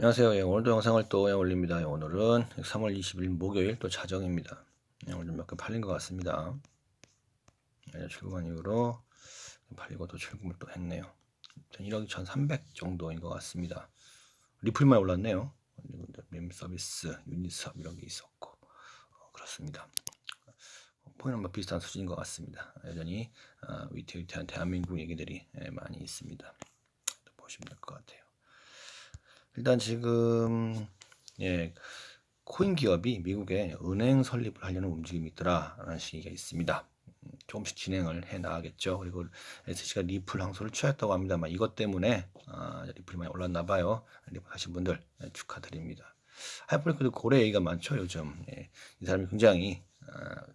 안녕하세요. 예, 오늘도 영상을 또 예, 올립니다. 예, 오늘은 3월 20일 목요일 또 자정입니다. 예, 오늘 몇 개 팔린 것 같습니다. 예, 출금한 이후로 팔리고 또 출금을 또 했네요. 1억 2,300 정도인 것 같습니다. 리플만 올랐네요. 밈 서비스, 유니스업 이런 게 있었고 어, 그렇습니다. 포인은 뭐 비슷한 수준인 것 같습니다. 여전히 어, 위태위태한 대한민국 얘기들이 예, 많이 있습니다. 또 보시면 될 것 같아요. 일단 지금 예 코인 기업이 미국에 은행 설립을 하려는 움직임이 있더라라는 얘기가 있습니다. 음, 조금씩 진행을 해 나가겠죠. 그리고 SC가 리플 항소를 취했다고 합니다만 이것 때문에 아, 리플이 많이 올랐나 봐요. 리플 하신 분들 예, 축하드립니다. 하이퍼리크도 고래 얘기가 많죠 요즘. 예, 이 사람이 굉장히 아,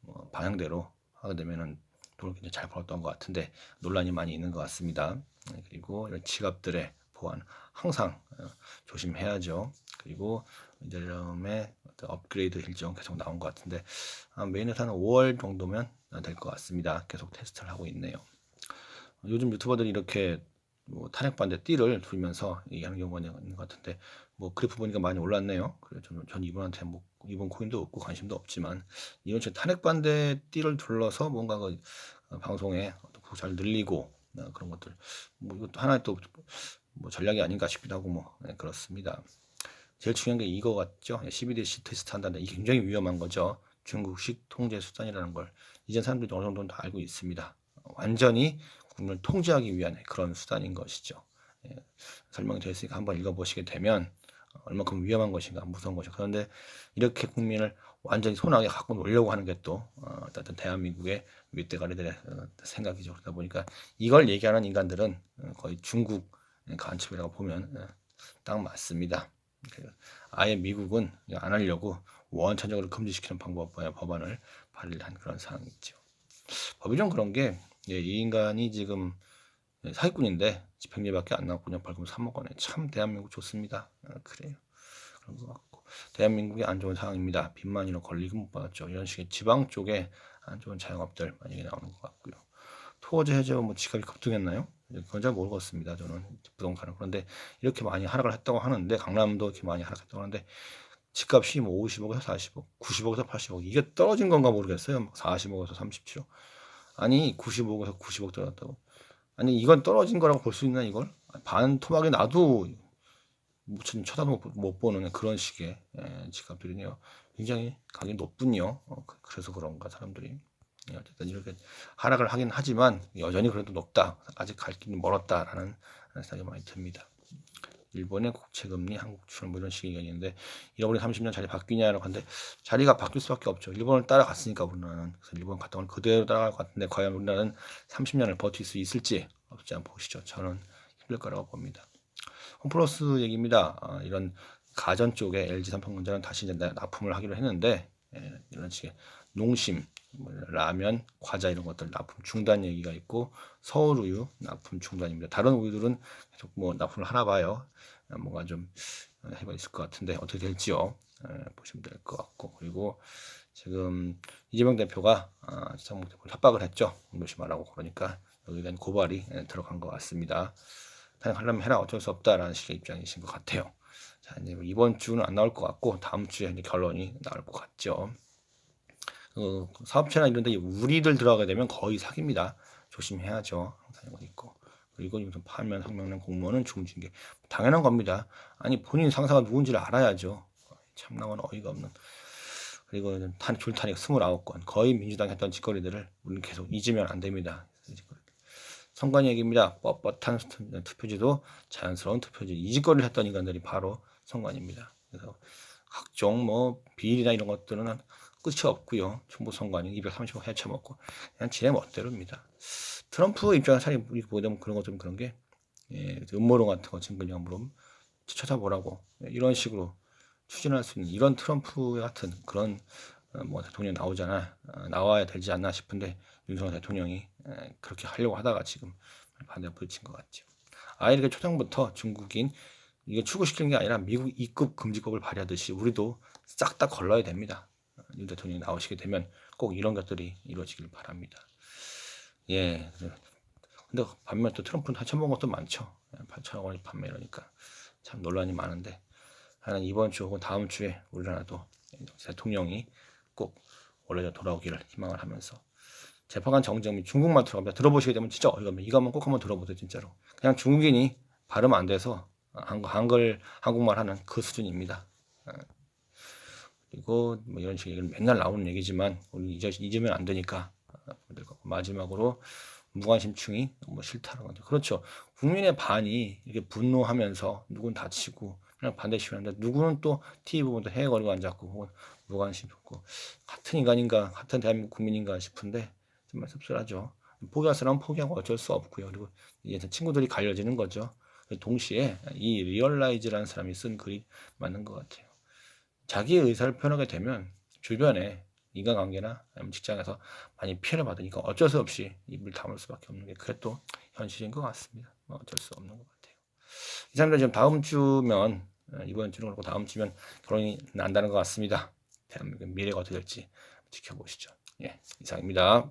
뭐 방향대로 하게 되면은 돈을 굉장히 잘 벌었던 것 같은데 논란이 많이 있는 것 같습니다. 예, 그리고 이런 지갑들의 보안 항상 어, 조심해야죠. 그리고 이제름의 업그레이드 일정 계속 나온 것 같은데 메인에서는 5월 정도면 될 것 같습니다. 계속 테스트를 하고 있네요. 요즘 유튜버들이 이렇게 뭐 탄핵 반대 띠를 돌면서 얘기하는 경우가 있는 것 같은데 뭐 그래프 보니까 많이 올랐네요. 그래서 전, 전 이분한테 뭐 이번 코인도 없고 관심도 없지만 이런 식으로 탄핵 반대 띠를 둘러서 뭔가 그 어, 방송에 잘 늘리고 어, 그런 것들 뭐 이것도 하나의 또 뭐 전략이 아닌가 싶기도 하고 뭐 네, 그렇습니다. 제일 중요한 게 이거 같죠. 12대시 테스트 한다는 이게 굉장히 위험한 거죠. 중국식 통제 수단이라는 걸 이전 사람들이 어느 정도는 다 알고 있습니다. 완전히 국민을 통제하기 위한 그런 수단인 것이죠. 예, 설명이 되어 있으니까 한번 읽어보시게 되면 얼마큼 위험한 것인가 무서운 것인가 그런데 이렇게 국민을 완전히 손아귀 갖고 놀려고 하는 게또 어, 어떤 대한민국의 윗대가리들의 어, 생각이죠. 그러다 보니까 이걸 얘기하는 인간들은 어, 거의 중국 간첩이라고 보면 예, 딱 맞습니다. 아예 미국은 안 하려고 원천적으로 금지시키는 방법 법안을 발의한 그런 상황이죠. 법이 좀 그런 게, 예, 이 인간이 지금 사기꾼인데 집행유예밖에 안 그냥 벌금 3억 원에 참 대한민국 좋습니다. 아, 그래요. 그런 것 같고 대한민국이 안 좋은 상황입니다. 빚만이로 걸리고 못 받았죠. 이런 식의 지방 쪽에 안 좋은 자영업들 많이 나오는 것 같고요. 토어제 해제와 뭐 지갑이 급등했나요? 그건 잘 모르겠습니다. 저는 부동산은 그런데 이렇게 많이 하락을 했다고 하는데 강남도 이렇게 많이 하락했다고 하는데 집값이 뭐 50억에서 40억, 90억에서 80억 이게 떨어진 건가 모르겠어요. 40억에서 37억. 아니 95억에서 90억 떨어졌다고. 아니 이건 떨어진 거라고 볼 수 있나 이걸? 반 토막에 놔도 쳐다도 못 보는 그런 식의 예, 집값들이네요. 굉장히 가격이 높군요. 어, 그, 그래서 그런가 사람들이. 예, 어쨌든 이렇게 하락을 하긴 하지만 여전히 그래도 높다. 아직 갈 길은 멀었다라는 생각이 많이 듭니다. 일본의 국채 금리, 한국 추월 뭐 이런 식의 얘기인데 잃어버린 30년 자리 바뀌냐라고 하는데 자리가 바뀔 수밖에 없죠. 일본을 따라갔으니까 우리나라는 그래서 일본 갔다 오면 그대로 따라갈 것 같은데 과연 우리나라는 30년을 버틸 수 있을지 없지 않 보시죠. 저는 힘들 거라고 봅니다. 홈플러스 얘기입니다. 아, 이런 가전 쪽에 LG 삼성전자는 다시 이제 납품을 하기로 했는데 예, 이런 식의 농심 뭐 라면, 과자 이런 것들 납품 중단 얘기가 있고 서울 우유 납품 중단입니다. 다른 우유들은 계속 뭐 납품을 하나 봐요. 뭔가 좀 해가 있을 것 같은데 어떻게 될지요. 보시면 될 것 같고 그리고 지금 이재명 대표가 아, 지상목 대표 협박을 했죠. 무심하라고 그러니까 여기에 대한 고발이 들어간 것 같습니다. 탄핵하려면 해라 어쩔 수 없다라는 식의 입장이신 것 같아요. 자, 이제 이번 주는 안 나올 것 같고 다음 주에 이제 결론이 나올 것 같죠. 어, 사업체나 이런 데 우리들 들어가게 되면 거의 사기입니다. 조심해야죠. 항상 이거 있고. 그리고 무슨 파면 항명령 공무원은 중징계. 당연한 겁니다. 아니 본인 상사가 누군지를 알아야죠. 참나원 어이가 없는. 그리고 탄, 줄탄핵 29건. 거의 민주당 했던 짓거리들을 우리는 계속 잊으면 안 됩니다. 선관 얘기입니다. 뻣뻣한 투표지도 자연스러운 투표지. 이 짓거리를 했던 인간들이 바로 선관입니다. 그래서 각종 뭐 비리나 이런 것들은 끝이 없고요. 정부 선관위 230억 해쳐먹고 그냥 지네 멋대로입니다. 트럼프 입장에서 차라리 우리 보면 그런 거 좀 그런 게 예, 음모론 같은 거 지금 그냥 물론 찾아보라고 예, 이런 식으로 추진할 수 있는 이런 트럼프 같은 그런 어, 뭐 대통령 나오잖아 어, 나와야 되지 않나 싶은데 윤석열 대통령이 예, 그렇게 하려고 하다가 지금 반대 부딪힌 것 같죠. 아예 이렇게 초장부터 중국인 이거 출구시키는 게 아니라 미국 입국 금지법을 발의하듯이 우리도 싹 다 걸러야 됩니다. 윤 대통령이 나오시게 되면 꼭 이런 것들이 이루어지길 바랍니다. 예. 근데 반면 또 트럼프는 8천만 것도 많죠. 8천억 원이 판매 이러니까. 참 논란이 많은데 하여간 이번 주 혹은 다음 주에 우리나라도 대통령이 꼭 원래 돌아오기를 희망을 하면서 재판관 정정이 중국말 들어갑니다. 들어보시게 되면 진짜 어이가 없네. 이거 한번 꼭 한번 들어보세요, 진짜로. 그냥 중국인이 발음 안 돼서 한글, 한글 한국말 하는 그 수준입니다. 어. 그리고 뭐 이런 식의 맨날 나오는 얘기지만 우리 잊어, 잊으면 안 되니까. 마지막으로 무관심충이 너무 싫다는 거죠. 그렇죠. 국민의 반이 이렇게 분노하면서 누군 다치고 그냥 반대 시위하는데 누구는 또 TV 보면서 헤거리고 앉았고 혹은 무관심 없고 같은 인간인가 같은 대한민국 국민인가 싶은데 정말 씁쓸하죠. 포기할 사람은 포기하고 어쩔 수 없고요. 그리고 이제 친구들이 갈려지는 거죠. 동시에 이 리얼라이즈라는 사람이 쓴 글이 맞는 것 같아요. 자기의 의사를 표현하게 되면 주변에 인간관계나 직장에서 많이 피해를 받으니까 어쩔 수 없이 입을 다물 수밖에 없는 게 그게 또 현실인 것 같습니다. 뭐 어쩔 수 없는 것 같아요. 이 사람들 지금 다음 주면 어, 이번 주는 그렇고 다음 주면 결혼이 난다는 것 같습니다. 대한민국 미래가 어떻게 될지 지켜보시죠. 예, 이상입니다.